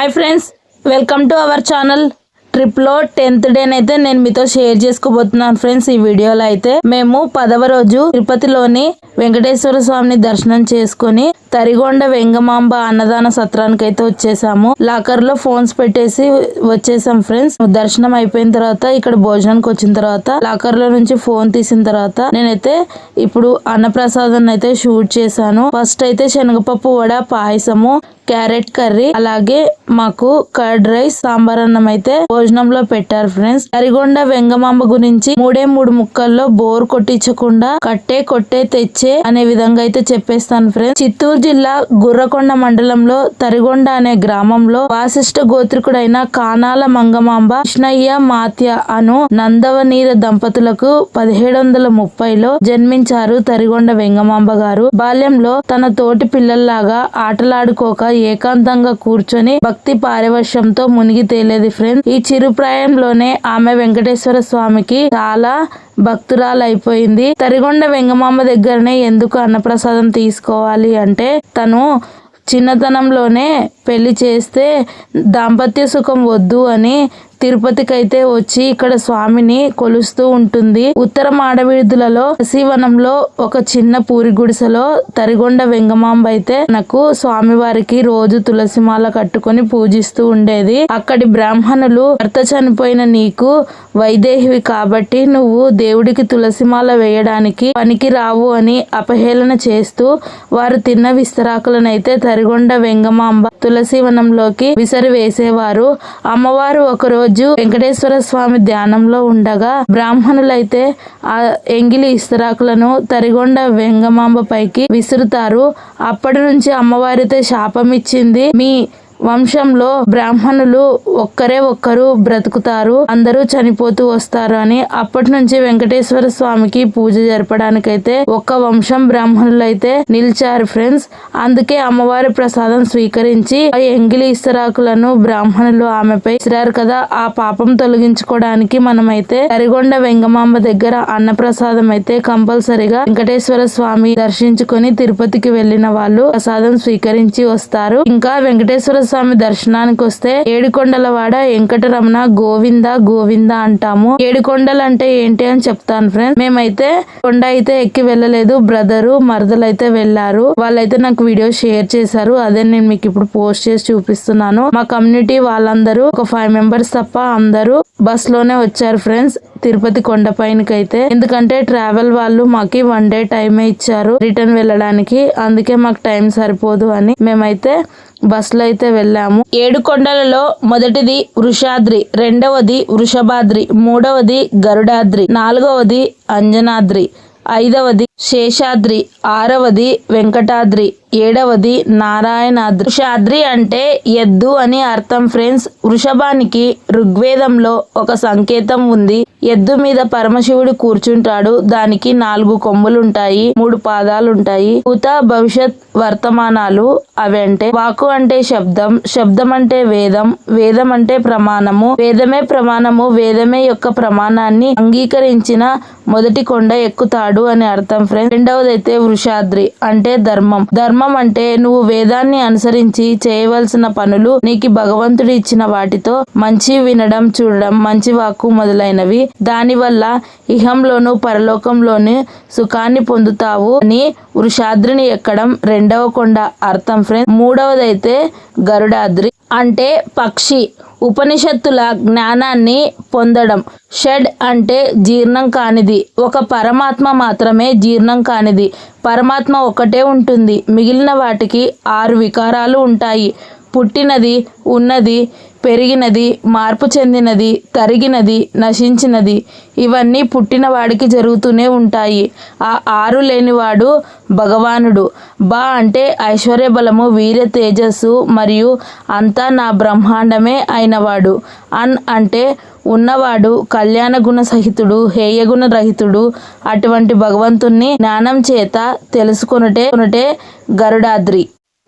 Hi friends welcome to our channel ట్రిప్లో tenth day అయితే నేను మీతో షేర్ చేసుకోబోతున్నాను ఫ్రెండ్స్ ఈ వీడియోలో అయితే. మేము పదవ రోజు తిరుపతిలోని వెంకటేశ్వర స్వామిని దర్శనం చేసుకుని తరిగొండ వెంగమాంబ అన్నదాన సత్రానికి అయితే వచ్చేసాము. లాకర్లో ఫోన్స్ పెట్టేసి వచ్చేసాం ఫ్రెండ్స్. దర్శనం అయిపోయిన తర్వాత ఇక్కడ భోజనానికి వచ్చిన తర్వాత లాకర్లో నుంచి ఫోన్ తీసిన తర్వాత నేనైతే ఇప్పుడు అన్నప్రసాదం అయితే షూట్ చేశాను. ఫస్ట్ అయితే శనగపప్పు వడ పాయసము క్యారెట్ కర్రీ అలాగే మాకు కర్డ్ రైస్ సాంబార్ అన్నం అయితే భోజనంలో పెట్టారు ఫ్రెండ్స్. తరిగొండ వెంగమాంబ గురించి మూడే మూడు ముక్కల్లో బోర్ కొట్టించకుండా కట్టే కొట్టే తెచ్చే అనే విధంగా అయితే చెప్పేస్తాను ఫ్రెండ్స్. చిత్తూరు జిల్లా గుర్రకొండ మండలంలో తరిగొండ అనే గ్రామంలో వాసిష్ఠ గోత్రికుడైన కానాల మంగమాంబ కృష్ణయ్య మాత్య అను నందవనీర దంపతులకు పదిహేడు వందల ముప్పైలో జన్మించారు తరిగొండ వెంగమాంబ గారు. బాల్యంలో తన తోటి పిల్లల్లాగా ఆటలాడుకోక ఏకాంతంగా కూర్చొని భక్తి పారవశ్యంతో మునిగి తేలేది ఫ్రెండ్స్ ఈ చిరుప్రాయంలోనే ఆమె వెంకటేశ్వర స్వామికి చాలా భక్తురాలు అయిపోయింది తరిగొండ వెంగమామ దగ్గరనే ఎందుకు అన్నప్రసాదం తీసుకోవాలి అంటే తను చిన్నతనంలోనే పెళ్ళి చేస్తే దాంపత్య సుఖం వద్దు అని తిరుపతికి అయితే వచ్చి ఇక్కడ స్వామిని కొలుస్తూ ఉంటుంది. ఉత్తర మాడవీధులలో శివనంలో ఒక చిన్న పూరి గుడిసెలో తరిగొండ వెంగమాంబ అయితే నాకు స్వామివారికి రోజు తులసిమాల కట్టుకొని పూజిస్తూ ఉండేది. అక్కడి బ్రాహ్మణులు భర్త చనిపోయిన నీకు వైదేహివి కాబట్టి నువ్వు దేవుడికి తులసిమాల వేయడానికి పనికి రావు అని అపహేళన చేస్తూ వారు తిన్న విస్తరాకులనైతే తరిగొండ వెంగమాంబ తులసివనంలోకి విసరి వేసేవారు అమ్మవారు ఒకరోజు వెంకటేశ్వర స్వామి ధ్యానంలో ఉండగా బ్రాహ్మణులైతే ఆ ఎంగిలి ఇస్తరాకులను తరిగొండ వెంగమాంబ పైకి విసురుతారు. అప్పటి నుంచి అమ్మవారితో శాపం ఇచ్చింది మీ వంశంలో బ్రాహ్మణులు ఒక్కరే ఒక్కరు బ్రతుకుతారు అందరూ చనిపోతూ వస్తారు అని అప్పటి నుంచి వెంకటేశ్వర స్వామికి పూజ జరపడానికైతే ఒక్క వంశం బ్రాహ్మణులు అయితే నిలిచారు ఫ్రెండ్స్. అందుకే అమ్మవారి ప్రసాదం స్వీకరించి ఎంగిలి ఇస్తరాకులను బ్రాహ్మణులు ఆమెపై ఇసిరారు కదా. ఆ పాపం తొలగించుకోవడానికి మనమైతే కరిగొండ వెంగమాంబ దగ్గర అన్నప్రసాదం అయితే కంపల్సరిగా వెంకటేశ్వర స్వామి దర్శించుకొని తిరుపతికి వెళ్ళిన వాళ్ళు ప్రసాదం స్వీకరించి వస్తారు. ఇంకా వెంకటేశ్వర స్వామి దర్శనానికి వస్తే ఏడుకొండలవాడ వెంకటరమణ గోవింద గోవింద అంటాము. ఏడుకొండలు అంటే ఏంటి అని చెప్తాను ఫ్రెండ్స్ మేమైతే కొండ అయితే ఎక్కి వెళ్ళలేదు బ్రదరు మరదలు అయితే వెళ్ళారు. వాళ్ళైతే నాకు వీడియో షేర్ చేశారు. అదే నేను మీకు ఇప్పుడు పోస్ట్ చేసి చూపిస్తున్నాను. మా కమ్యూనిటీ వాళ్ళందరూ ఒక ఫైవ్ మెంబర్స్ తప్ప అందరూ బస్లోనే వచ్చారు ఫ్రెండ్స్ తిరుపతి కొండ పైనకైతే. ఎందుకంటే ట్రావెల్ వాళ్ళు మాకి వన్ డే టైమే ఇచ్చారు రిటర్న్ వెళ్ళడానికి. అందుకే మాకు టైం సరిపోదు అని మేమైతే బస్సులో అయితే వెళ్ళాము. ఏడు కొండలలో మొదటిది వృషాద్రి రెండవది వృషభాద్రి మూడవది గరుడాద్రి నాలుగవది అంజనాద్రి ఐదవది శేషాద్రి ఆరవది వెంకటాద్రి ఏడవది నారాయణాద్రి వృషాద్రి అంటే ఎద్దు అని అర్థం ఫ్రెండ్స్. వృషభానికి ఋగ్వేదంలో ఒక సంకేతం ఉంది. ఎద్దు మీద పరమశివుడు కూర్చుంటాడు. దానికి నాలుగు కొమ్ములుంటాయి మూడు పాదాలుంటాయి. భూత భవిష్యత్ వర్తమానాలు అవంటే వాకు అంటే శబ్దం శబ్దం అంటే వేదం వేదం అంటే ప్రమాణము. వేదమే ప్రమాణము వేదమే యొక్క ప్రమాణాన్ని అంగీకరించిన మొదటి కొండ ఎక్కుతాడు అని అర్థం ఫ్రెండ్స్. రెండవది అయితే వృషాద్రి అంటే ధర్మం. ధర్మం అంటే నువ్వు వేదాన్ని అనుసరించి చేయవలసిన పనులు నీకు భగవంతుడు ఇచ్చిన వాటితో మంచి వినడం చూడడం మంచి వాక్కు మొదలైనవి. దానివల్ల ఇహంలోను పరలోకంలోను సుఖాన్ని పొందుతావు అని వృషాద్రిని ఎక్కడం రెండవ కొండ అర్థం ఫ్రెండ్ మూడవదైతే గరుడాద్రి. అంటే పక్షి. ఉపనిషత్తుల జ్ఞానాన్ని పొందడం. షడ్ అంటే జీర్ణం కానిది. ఒక పరమాత్మ మాత్రమే జీర్ణం కానిది. పరమాత్మ ఒకటే ఉంటుంది. మిగిలిన వాటికి ఆరు వికారాలు ఉంటాయి. పుట్టినది ఉన్నది పెరిగినది మార్పు చెందినది తరిగినది నశించినది ఇవన్నీ పుట్టినవాడికి జరుగుతూనే ఉంటాయి. ఆ ఆరు లేనివాడు భగవానుడు. బా అంటే ఐశ్వర్య బలము వీర్య తేజస్సు మరియు అంతా నా బ్రహ్మాండమే అయినవాడు. అన్ అంటే ఉన్నవాడు కళ్యాణ గుణ సహితుడు హేయగుణ రహితుడు అటువంటి భగవంతుణ్ణి జ్ఞానం చేత తెలుసుకొనుటే కొనుటే గరుడాద్రి.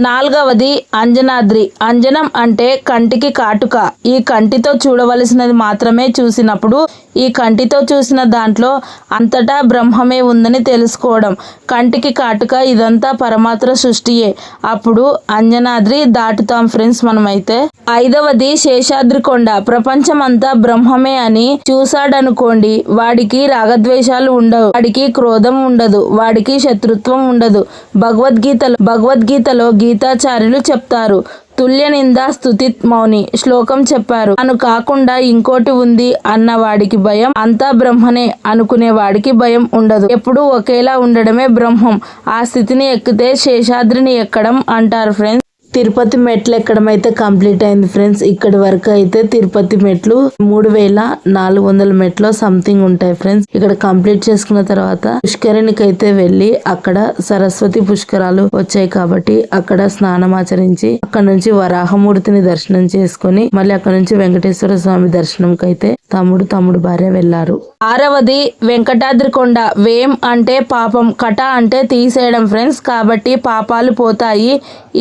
నాలుగవది అంజనాద్రి. అంజనం అంటే కంటికి కాటుక. ఈ కంటితో చూడవలసినది మాత్రమే చూసినప్పుడు ఈ కంటితో చూసిన దాంట్లో అంతటా బ్రహ్మమే ఉందని తెలుసుకోవడం. కంటికి కాటుక ఇదంతా పరమాత్ర సృష్టియే. అప్పుడు అంజనాద్రి దాటుతాం ఫ్రెండ్స్ మనమైతే. ఐదవది శేషాద్రి కొండ ప్రపంచమంతా బ్రహ్మమే అని చూశాడనుకోండి వాడికి రాగద్వేషాలు ఉండవు. వాడికి క్రోధం ఉండదు. వాడికి శత్రుత్వం ఉండదు. భగవద్గీతలో భగవద్గీతలో గీతాచార్యులు చెప్తారు. తుల్య నింద స్థుతిత్ మౌని. శ్లోకం చెప్పారు. అను కాకుండా ఇంకోటి ఉంది అన్న వాడికి భయం. అంతా బ్రహ్మనే అనుకునే వాడికి భయం ఉండదు. ఎప్పుడు ఒకేలా ఉండడమే బ్రహ్మం. ఆ స్థితిని ఎక్కితే శేషాద్రిని ఎక్కడం అంటారు ఫ్రెండ్స్. తిరుపతి మెట్లు ఎక్కడం అయితే కంప్లీట్ అయింది ఫ్రెండ్స్. ఇక్కడ వరకు అయితే తిరుపతి మెట్లు మూడు వేల నాలుగు వందల మెట్లు సంథింగ్ ఉంటాయి ఫ్రెండ్స్. ఇక్కడ కంప్లీట్ చేసుకున్న తర్వాత పుష్కరిణికి అయితే వెళ్ళి అక్కడ సరస్వతి పుష్కరాలు వచ్చాయి కాబట్టి అక్కడ స్నానం ఆచరించి అక్కడ నుంచి వరాహమూర్తిని దర్శనం చేసుకొని మళ్ళీ అక్కడ నుంచి వెంకటేశ్వర స్వామి దర్శనంకి అయితే తమ్ముడు తమ్ముడు భార్య వెళ్ళారు ఆరవది వెంకటాద్రి కొండ వేం అంటే పాపం కట అంటే తీసేయడం ఫ్రెండ్స్. కాబట్టి పాపాలు పోతాయి.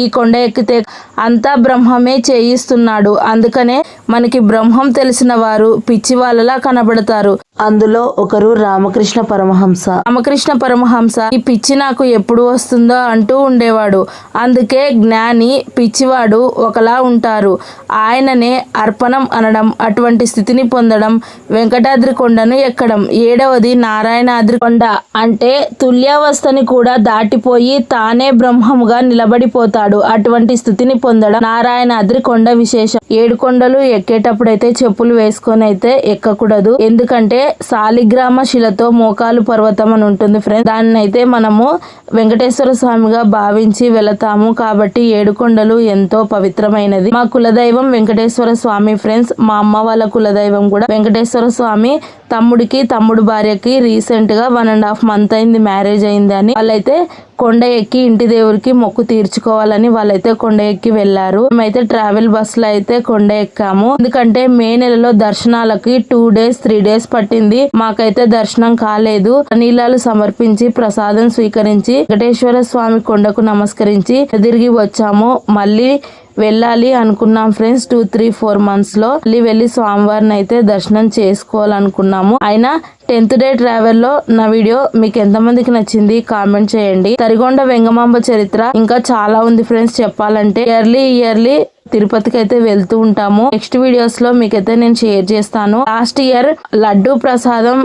ఈ కొండ ఎక్కితే అంతా బ్రహ్మమే చేయిస్తున్నాడు. అందుకనే మనకి బ్రహ్మం తెలిసిన వారు పిచ్చి వాళ్ళలా కనబడతారు. అందులో ఒకరు రామకృష్ణ పరమహంస. రామకృష్ణ పరమహంస ఈ పిచ్చి నాకు ఎప్పుడు వస్తుందో అంటూ ఉండేవాడు. అందుకే జ్ఞాని పిచ్చివాడు ఒకలా ఉంటారు. ఆయననే అర్పణం అనడం అటువంటి స్థితిని పొందడం వెంకటాద్రి కొండను ఎక్కడం ఏడవది నారాయణాద్రి కొండ అంటే తుల్యావస్థని కూడా దాటిపోయి తానే బ్రహ్మముగా నిలబడిపోతాడు. అటువంటి స్థితిని పొందడం నారాయణాద్రి కొండ విశేషం. ఏడు కొండలు ఎక్కేటప్పుడైతే చెప్పులు వేసుకొని అయితే ఎక్కకూడదు. ఎందుకంటే సాలిగ్రామ శిలతో మోకాలు పర్వతం అని ఉంటుంది ఫ్రెండ్స్. దాన్ని అయితే మనము వెంకటేశ్వర స్వామిగా భావించి వెళతాము. కాబట్టి ఏడుకొండలు ఎంతో పవిత్రమైనది. మా కులదైవం వెంకటేశ్వర స్వామి ఫ్రెండ్స్. మా అమ్మ వాళ్ళ కులదైవం కూడా వెంకటేశ్వర స్వామి తమ్ముడికి తమ్ముడు భార్యకి రీసెంట్గా వన్ అండ్ హాఫ్ మంత్ అయింది మ్యారేజ్ అయింది అని. వాళ్ళైతే కొండ ఎక్కి ఇంటి దేవుడికి మొక్కు తీర్చుకోవాలని వాళ్ళైతే కొండ ఎక్కి వెళ్ళారు మేమైతే ట్రావెల్ బస్లో అయితే కొండ ఎక్కాము. ఎందుకంటే మే నెలలో దర్శనాలకి టూ డేస్ త్రీ డేస్ పట్టింది. మాకైతే దర్శనం కాలేదు. నీలాలు సమర్పించి ప్రసాదం స్వీకరించి వెంకటేశ్వర స్వామి కొండకు నమస్కరించి తిరిగి వచ్చాము. మళ్ళీ వెళ్ళాలి అనుకున్నాం ఫ్రెండ్స్. టూ త్రీ ఫోర్ మంత్స్లో మళ్ళీ వెళ్ళి స్వామివారిని అయితే దర్శనం చేసుకోవాలనుకున్నాము. అయినా టెన్త్ డే ట్రావెల్లో నా వీడియో మీకు ఎంతమందికి నచ్చింది కామెంట్ చేయండి. తరిగొండ వెంగమాంబ చరిత్ర ఇంకా చాలా ఉంది ఫ్రెండ్స్ చెప్పాలంటే. ఇయర్లీ ఇయర్లీ తిరుపతికి అయితే వెళ్తూ ఉంటాము. నెక్స్ట్ వీడియోస్లో మీకైతే నేను షేర్ చేస్తాను. లాస్ట్ ఇయర్ లడ్డు ప్రసాదం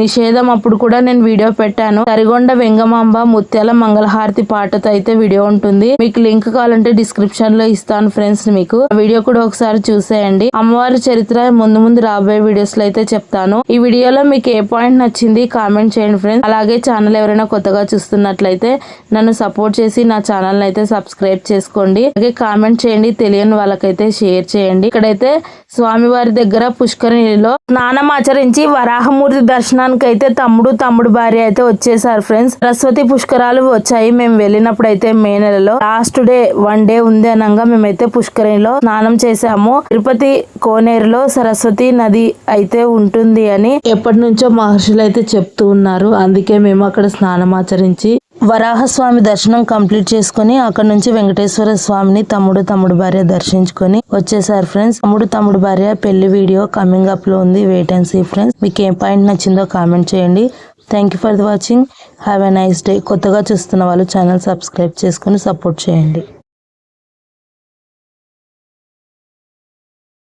నిషేధం అప్పుడు కూడా నేను వీడియో పెట్టాను. తరిగొండ వెంగమాంబ ముత్యాల మంగళహారతి పాటతో అయితే వీడియో ఉంటుంది. మీకు లింక్ కావాలంటే డిస్క్రిప్షన్లో ఇస్తాను ఫ్రెండ్స్ మీకు. వీడియో కూడా ఒకసారి చూసేయండి. అమ్మవారి చరిత్ర ముందు ముందు రాబోయే వీడియోస్లో అయితే చెప్తాను. ఈ వీడియోలో మీకు ఏ పాయింట్ నచ్చింది కామెంట్ చేయండి ఫ్రెండ్స్ అలాగే ఛానల్ ఎవరైనా కొత్తగా చూస్తున్నట్లయితే నన్ను సపోర్ట్ చేసి నా ఛానల్ అయితే సబ్స్క్రైబ్ చేసుకోండి. అలాగే కామెంట్ చేయండి. తెలియని వాళ్ళకైతే షేర్ చేయండి. ఇక్కడైతే స్వామివారి దగ్గర పుష్కరిణిలో స్నానం ఆచరించి వరాహమూర్తి దర్శనానికి అయితే తమ్ముడు తమ్ముడు భార్య అయితే వచ్చేసారు ఫ్రెండ్స్. సరస్వతి పుష్కరాలు వచ్చాయి. మేము వెళ్ళినప్పుడు అయితే మే నెలలో లాస్ట్ డే వన్ డే ఉంది అనగా మేమైతే పుష్కరిణిలో స్నానం చేసాము తిరుపతి కోనేరులో సరస్వతి నది అయితే ఉంటుంది అని ఎప్పటి నుంచో మహర్షులు అయితే చెప్తూ ఉన్నారు. అందుకే మేము అక్కడ స్నానం ఆచరించి వరాహస్వామి దర్శనం కంప్లీట్ చేసుకొని అక్కడ నుంచి వెంకటేశ్వర స్వామిని తమ్ముడు తమ్ముడు భార్య దర్శించుకొని వచ్చేసారు ఫ్రెండ్స్. తమ్ముడు తమ్ముడు భార్య పెళ్ళి వీడియో కమింగ్ అప్లో ఉంది. వెయిట్ అండ్ సీ ఫ్రెండ్స్ మీకు ఏ పాయింట్ నచ్చిందో కామెంట్ చేయండి. Thank you for the watching have a nice day కొత్తగా చూస్తున్న వాళ్ళు ఛానల్ సబ్స్క్రైబ్ చేసుకొని సపోర్ట్ చేయండి.